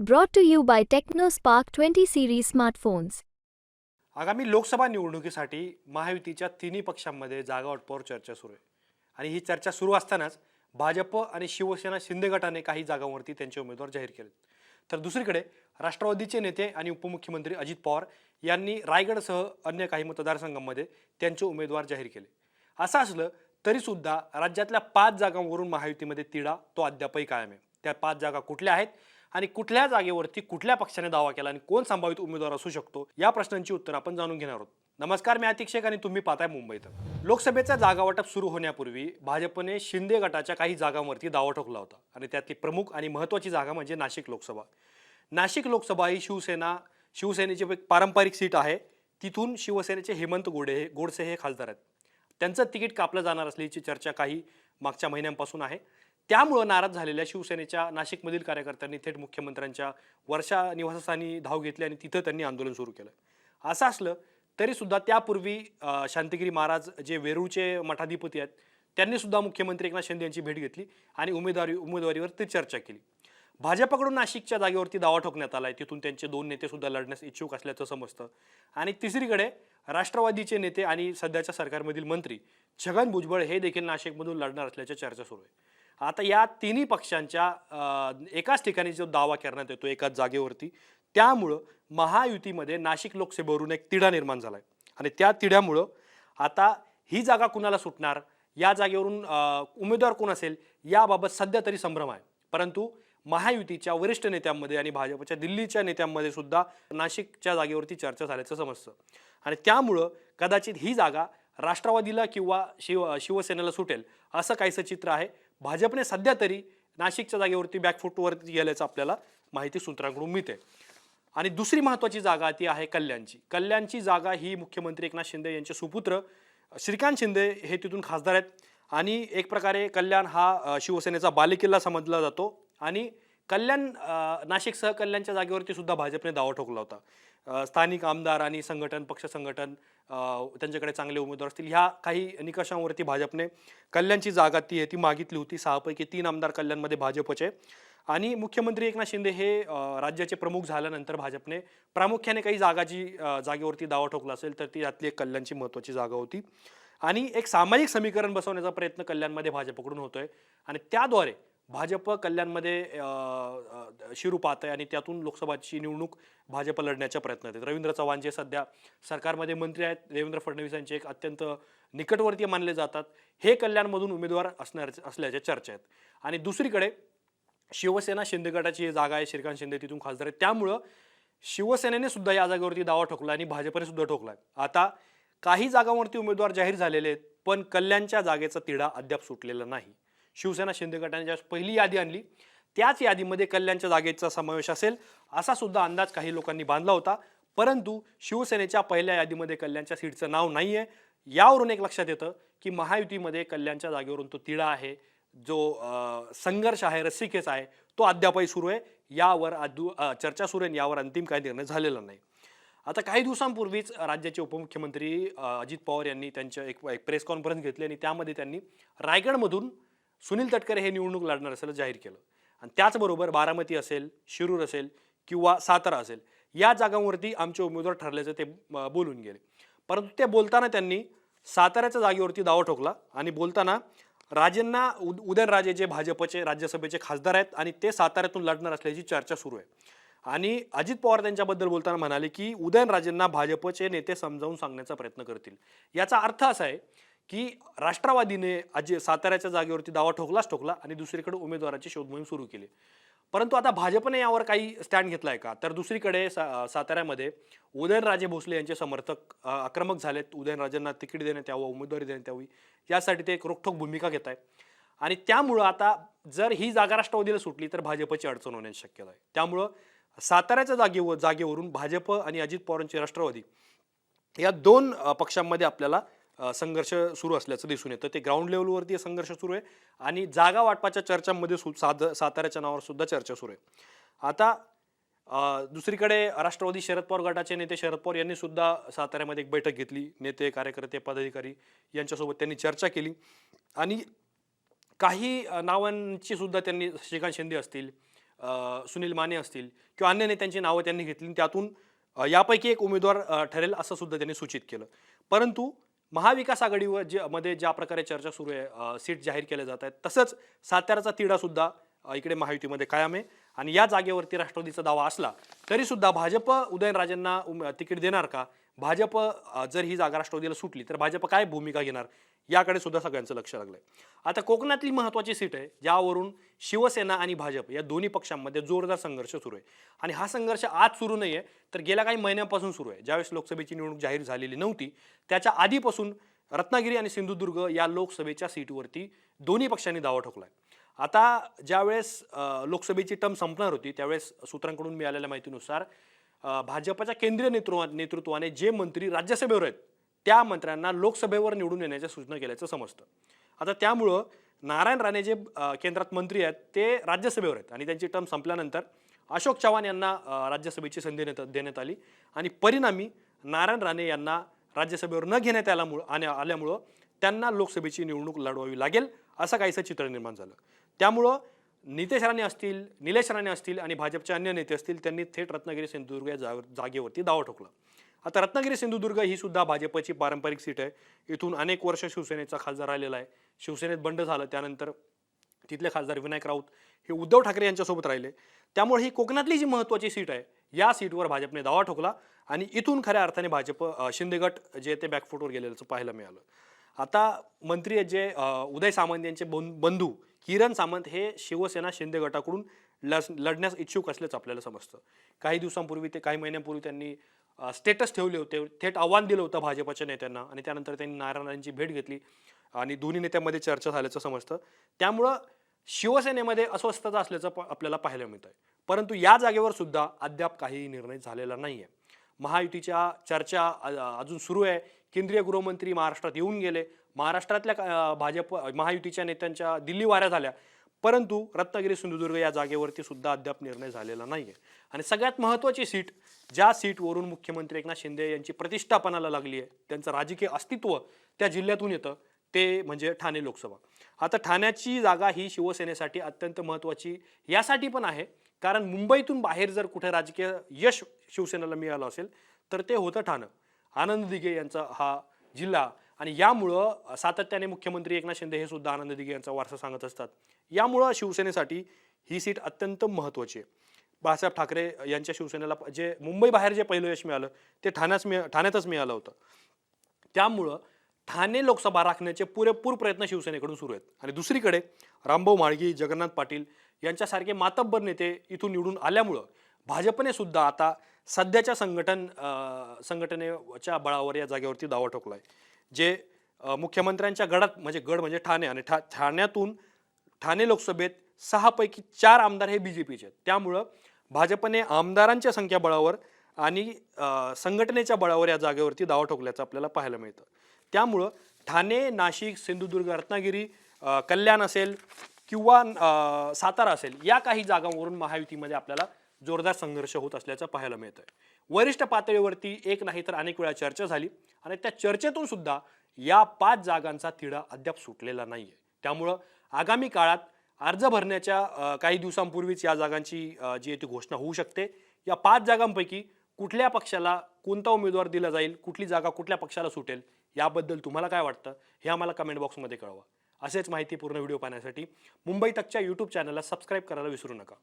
Brought to you by by TechnoSpark 20 series smartphones. आगामी लोकसभा निवडणुकीसाठी महायुतीच्या तिन्ही पक्षांमध्ये जागा वाटपावर चर्चा सुरू आहे. आणि ही चर्चा सुरू असतानाच भाजप आणि शिवसेना शिंदे गटाने काही जागांवरती त्यांचे उमेदवार जाहीर केले तर दुसरीकडे राष्ट्रवादीचे नेते आणि उपमुख्यमंत्री अजित पवार यांनी रायगडसह अन्य काही मतदारसंघांमध्ये त्यांचे उमेदवार जाहीर केले. असं असलं तरीसुद्धा राज्यातल्या पाच जागांवरून महायुतीमध्ये तिढा तो अद्यापही कायम आहे. त्या पाच जागा कुठल्या आहेत? आणि कुठल्या जागेवरती कुठल्या पक्षाने दावा केला आणि कोण संभावित उमेदवार असू शकतो या प्रश्नांची उत्तर आपण जाणून घेणार आहोत. नमस्कार मी अतिक्षेक आणि तुम्ही पाहताय मुंबईत लोकसभेचा जागा वाटप सुरू होण्यापूर्वी भाजपने शिंदे गटाच्या काही जागांवरती दावा ठोकला होता आणि त्यातली प्रमुख आणि महत्त्वाची जागा म्हणजे नाशिक लोकसभा. नाशिक लोकसभा ही शिवसेना शिवसेनेची एक पारंपरिक सीट आहे. तिथून शिवसेनेचे हेमंत गोडे हे गोडसे हे खासदार आहेत. त्यांचं तिकीट कापलं जाणार असल्याची चर्चा काही मागच्या महिन्यांपासून आहे. त्यामुळं नाराज झालेल्या शिवसेनेच्या नाशिकमधील कार्यकर्त्यांनी थेट मुख्यमंत्र्यांच्या वर्षा निवासस्थानी धाव घेतली आणि तिथं त्यांनी आंदोलन सुरू केलं. असं असलं तरी सुद्धा त्यापूर्वी शांतिगिरी महाराज जे वेरूळचे मठाधिपती आहेत त्यांनी सुद्धा मुख्यमंत्री एकनाथ शिंदे यांची भेट घेतली आणि उमेदवारी उमेदवारीवर ती चर्चा केली. भाजपकडून नाशिकच्या जागेवरती दावा ठोकण्यात आलाय तिथून त्यांचे दोन नेते सुद्धा लढण्यास इच्छुक असल्याचं समजतं. आणि तिसरीकडे राष्ट्रवादीचे नेते आणि सध्याच्या सरकारमधील मंत्री छगन भुजबळ हे देखील नाशिकमधून लढणार असल्याच्या चर्चा सुरू आहे. आता या तिन्ही पक्षांच्या एकाच ठिकाणी जो दावा करण्यात येतो एकाच जागेवरती त्यामुळं महायुतीमध्ये नाशिक लोकसभेवरून एक तिढा निर्माण झाला आहे आणि त्या तिढ्यामुळं आता ही जागा कुणाला सुटणार? या जागेवरून उमेदवार कोण असेल? याबाबत सध्या तरी संभ्रम आहे. परंतु महायुतीच्या वरिष्ठ नेत्यांमध्ये आणि भाजपच्या दिल्लीच्या नेत्यांमध्ये सुद्धा नाशिकच्या जागेवरती चर्चा झाल्याचं समजतं. आणि त्यामुळं कदाचित ही जागा राष्ट्रवादीला किंवा शिव शिवसेनेला सुटेल असं काहीसं चित्र आहे. भाजपने सध्या तरी नाशिकच्या जागेवरती बॅकफुटवरती गेल्याचं आपल्याला माहिती सूत्रांकडून मिळते. आणि दुसरी महत्त्वाची जागा ती आहे कल्याणची. कल्याणची जागा ही मुख्यमंत्री एकनाथ शिंदे यांचे सुपुत्र श्रीकांत शिंदे हे तिथून खासदार आहेत. आणि एक प्रकारे कल्याण हा शिवसेनेचा बालेकिल्ला समजला जातो. आणि कल्याण नाशिकसह कल्याणच्या जागेवरती सुद्धा भाजपने दावा ठोकला होता. स्थानिक आमदार आणि संघटन पक्ष संघटन त्यांच्याकडे चांगले उमेदवार असतील. ह्या काही निकषांवरती भाजपने कल्याणची जागा ती आहे ती मागितली होती. सहापैकी तीन आमदार कल्याणमध्ये भाजपचे. आणि मुख्यमंत्री एकनाथ शिंदे हे राज्याचे प्रमुख झाल्यानंतर भाजपने प्रामुख्याने काही जागाची जागेवरती दावा ठोकला असेल तर ती यातली एक कल्याणची महत्त्वाची जागा होती. आणि एक सामाजिक समीकरण बसवण्याचा प्रयत्न कल्याणमध्ये भाजपकडून होतोय. आणि त्याद्वारे भाजप कल्याणमध्ये शिरू पाहत आहे आणि त्यातून लोकसभाची निवडणूक भाजप लढण्याच्या प्रयत्नात आहेत. रवींद्र चव्हाण जे सध्या सरकारमध्ये मंत्री आहेत देवेंद्र फडणवीस यांचे एक अत्यंत निकटवर्तीय मानले जातात. हे कल्याणमधून उमेदवार असणार असल्याच्या चर्चा आहेत. आणि दुसरीकडे शिवसेना शिंदे गटाची जागा आहे श्रीकांत शिंदे तिथून खासदार आहेत. त्यामुळं शिवसेनेने सुद्धा या जागेवरती दावा ठोकला आणि भाजपने सुद्धा ठोकलाय. आता काही जागांवरती उमेदवार जाहीर झालेले आहेत पण कल्याणच्या जागेचा तिढा अद्याप सुटलेला नाही. शिवसेना शिंदे गटाने ज्या पहिली यादी आणली त्याच यादीमध्ये कल्याणच्या जागेचा समावेश असेल असा सुद्धा अंदाज काही लोकांनी बांधला होता. परंतु शिवसेनेच्या पहिल्या यादीमध्ये कल्याणच्या सीटचं नाव नाही आहे यावरून एक लक्षात येतं की महायुतीमध्ये कल्याणच्या जागेवरून तो तिढा आहे जो संघर्ष आहे रस्सिकेच आहे तो अद्यापही सुरू आहे. यावर अदू चर्चा सुरू आहे यावर अंतिम काही निर्णय झालेला नाही. आता काही दिवसांपूर्वीच राज्याचे उपमुख्यमंत्री अजित पवार यांनी त्यांच्या एक एक प्रेस कॉन्फरन्स घेतली आणि त्यामध्ये त्यांनी रायगडमधून सुनील तटकरे हे निवडणूक लढणार असल्याचं जाहीर केलं. आणि त्याचबरोबर बारामती असेल शिरूर असेल किंवा सातारा असेल या जागांवरती आमचे उमेदवार ठरल्याचं ते बोलून गेले. परंतु ते बोलताना त्यांनी साताऱ्याच्या जागेवरती दावा ठोकला आणि बोलताना राजेंना उद उदयनराजे जे भाजपचे राज्यसभेचे खासदार आहेत आणि ते साताऱ्यातून लढणार असल्याची चर्चा सुरू आहे. आणि अजित पवार त्यांच्याबद्दल बोलताना म्हणाले की उदयनराजेंना भाजपचे नेते समजावून सांगण्याचा प्रयत्न करतील. याचा अर्थ असा आहे की राष्ट्रवादीने अजय साताऱ्याच्या जागेवरती दावा ठोकलाच ठोकला आणि दुसरीकडे उमेदवाराची शोधमोहीम सुरू केली. परंतु आता भाजपने यावर काही स्टँड घेतलाय का? तर दुसरीकडे सा साताऱ्यामध्ये उदयनराजे भोसले यांचे समर्थक आक्रमक झालेत. उदयनराजेंना तिकीट देण्यात यावं उमेदवारी देण्यात यावी यासाठी ते एक रोखठोक भूमिका घेत आहे आणि त्यामुळं आता जर ही जागा राष्ट्रवादीला सुटली तर भाजपची अडचण होण्याची शक्यता आहे. त्यामुळं साताऱ्याच्या जागेवर जागेवरून भाजप आणि अजित पवारांची राष्ट्रवादी या दोन पक्षांमध्ये आपल्याला संघर्ष सुरू असल्याचं दिसून येतं. ते ग्राउंड लेवलवरती संघर्ष सुरू आहे आणि जागा वाटपाच्या चर्चांमध्ये सु साध साताऱ्याच्या नावावर सुद्धा चर्चा सुरू आहे. आता दुसरीकडे राष्ट्रवादी शरद पवार गटाचे नेते शरद पवार यांनी सुद्धा साताऱ्यामध्ये एक बैठक घेतली. नेते कार्यकर्ते पदाधिकारी यांच्यासोबत त्यांनी चर्चा केली. आणि काही नावांची सुद्धा त्यांनी श्रीकांत शिंदे असतील सुनील माने असतील किंवा अन्य नेत्यांची नावं त्यांनी घेतली. आणि त्यातून यापैकी एक उमेदवार ठरेल असं सुद्धा त्यांनी सूचित केलं. परंतु महाविकास आघाडीवर जे मध्ये ज्या प्रकारे चर्चा सुरू आहे सीट जाहीर केल्या जात आहेत तसंच साताऱ्याचा तिढा सुद्धा इकडे महायुतीमध्ये कायम आहे. आणि या जागेवरती राष्ट्रवादीचा दावा असला तरी सुद्धा भाजप उदयनराजेंना उम- तिकीट देणार का? भाजप जर ही जागा राष्ट्रवादीला सुटली तर भाजप काय भूमिका घेणार? याकडे सुद्धा सगळ्यांचं लक्ष लागलंय. आता कोकणातली महत्वाची सीट आहे ज्यावरून शिवसेना आणि भाजप या दोन्ही पक्षांमध्ये जोरदार संघर्ष सुरू आहे. आणि हा संघर्ष आज सुरू नाहीये तर गेल्या काही महिन्यांपासून सुरू आहे. ज्यावेळेस लोकसभेची निवडणूक जाहीर झालेली नव्हती त्याच्या आधीपासून रत्नागिरी आणि सिंधुदुर्ग या लोकसभेच्या सीटवरती दोन्ही पक्षांनी दावा ठोकलाय. आता ज्यावेळेस लोकसभेची टर्म संपणार होती त्यावेळेस सूत्रांकडून मिळालेल्या माहितीनुसार भाजपच्या केंद्रीय नेतृत्वा नेतृत्वाने जे मंत्री राज्यसभेवर आहेत त्या मंत्र्यांना लोकसभेवर निवडून येण्याच्या सूचना केल्याचं समजतं. आता त्यामुळं नारायण राणे जे केंद्रात मंत्री आहेत ते राज्यसभेवर आहेत. आणि त्यांची टर्म संपल्यानंतर अशोक चव्हाण यांना राज्यसभेची संधी देण्यात आली. आणि परिणामी नारायण राणे यांना राज्यसभेवर न घेण्यात आल्यामुळं आणि आल्यामुळं त्यांना लोकसभेची निवडणूक लढवावी लागेल असं काहीसं चित्र निर्माण झालं. त्यामुळं नितेश राणे असतील निलेश राणे असतील आणि भाजपचे अन्य नेते असतील त्यांनी थेट रत्नागिरी सिंधुदुर्ग या जागेवरती दावा ठोकला. आता रत्नागिरी सिंधुदुर्ग ही सुद्धा भाजपची पारंपरिक सीट आहे. इथून अनेक वर्ष शिवसेनेचा खासदार राहिलेला आहे. शिवसेनेत बंड झालं त्यानंतर तिथले खासदार विनायक राऊत हे उद्धव ठाकरे यांच्यासोबत राहिले. त्यामुळे ही कोकणातली जी महत्त्वाची सीट आहे या सीटवर भाजपने दावा ठोकला आणि इथून खऱ्या अर्थाने भाजप शिंदेगट जे ते बॅकफुटवर गेलेलं पाहायला मिळालं. आता मंत्री जे उदय सामंत यांचे बं- बंधू किरण सामंत हे शिवसेना शिंदे गटाकडून लस लढण्यास इच्छुक असल्याचं आपल्याला समजतं. काही दिवसांपूर्वी ते काही महिन्यांपूर्वी त्यांनी स्टेटस ठेवले होते. थेट आव्हान दिलं होतं भाजपच्या नेत्यांना आणि त्यानंतर त्यांनी नारायणांची भेट घेतली आणि दोन्ही नेत्यांमध्ये चर्चा झाल्याचं समजतं. त्यामुळं शिवसेनेमध्ये अस्वस्थता असल्याचं प- आपल्याला पाहायला मिळतं आहे परंतु या जागेवर सुद्धा अद्याप काही निर्णय झालेला नाही आहे महायुतीच्या चर्चा अजून सुरू आहे. केंद्रीय गृहमंत्री महाराष्ट्रात येऊन गेले. महाराष्ट्रातल्या भाजप महायुतीच्या नेत्यांच्या दिल्ली वाऱ्या झाल्या. परंतु रत्नागिरी सिंधुदुर्ग या जागेवरती सुद्धा अद्याप निर्णय झालेला नाही आहे आणि सगळ्यात महत्त्वाची सीट ज्या सीटवरून मुख्यमंत्री एकनाथ शिंदे यांची प्रतिष्ठापनाला लागली आहे त्यांचं राजकीय अस्तित्व त्या जिल्ह्यातून येतं ते म्हणजे ठाणे लोकसभा. आता ठाण्याची जागा ही शिवसेनेसाठी अत्यंत महत्त्वाची यासाठी पण आहे कारण मुंबईतून बाहेर जर कुठे राजकीय यश शिवसेनेला मिळालं असेल तर ते होतं ठाणं. आनंद दिघे यांचा हा जिल्हा आणि यामुळं सातत्याने मुख्यमंत्री एकनाथ शिंदे हे सुद्धा आनंद दिघे यांचा वारसा सांगत असतात. यामुळं शिवसेनेसाठी ही सीट अत्यंत महत्त्वाची आहे. बाळासाहेब ठाकरे यांच्या शिवसेनेला जे मुंबई बाहेर जे पहिलं यश मिळालं ते ठाण्याच मिळ ठाण्यातच मिळालं होतं. त्यामुळं ठाणे लोकसभा राखण्याचे पुरेपूर प्रयत्न शिवसेनेकडून सुरू आहेत. आणि दुसरीकडे रामभाऊ म्हाळगी जगन्नाथ पाटील यांच्यासारखे मातब्बर नेते इथून निवडून आल्यामुळं भाजपने सुद्धा आता सध्याच्या संघटन संघटनेच्या बळावर या जागेवरती दावा ठोकलाय. जे मुख्यमंत्र्यांच्या गडात म्हणजे गड म्हणजे ठाणे आणि ठा ठाण्यातून ठाणे लोकसभेत सहापैकी चार आमदार हे बी जे पीचे आहेत. त्यामुळं भाजपने आमदारांच्या संख्याबळावर आणि संघटनेच्या बळावर या जागेवरती दावा ठोकल्याचं आपल्याला पाहायला मिळतं. त्यामुळं ठाणे नाशिक सिंधुदुर्ग रत्नागिरी कल्याण असेल किंवा सातारा असेल या काही जागांवरून महायुतीमध्ये आपल्याला जोरदार संघर्ष होत असल्याचं पाहायला मिळतं वरिष्ठ पातळीवरती एक नाही तर अनेक वेळा चर्चा झाली आणि त्या चर्चेतून सुद्धा या पाच जागांचा तिढा अद्याप सुटलेला नाही आहे त्यामुळं आगामी काळात अर्ज भरण्याच्या काही दिवसांपूर्वीच या जागांची जी आहे ती घोषणा होऊ शकते. या पाच जागांपैकी कुठल्या पक्षाला कोणता उमेदवार दिला जाईल कुठली जागा कुठल्या पक्षाला सुटेल याबद्दल तुम्हाला काय वाटतं हे आम्हाला कमेंट बॉक्समध्ये कळवा. असेच माहितीपूर्ण व्हिडिओ पाहण्यासाठी मुंबई तकच्या यूट्यूब चॅनलला सबस्क्राईब करायला विसरू नका.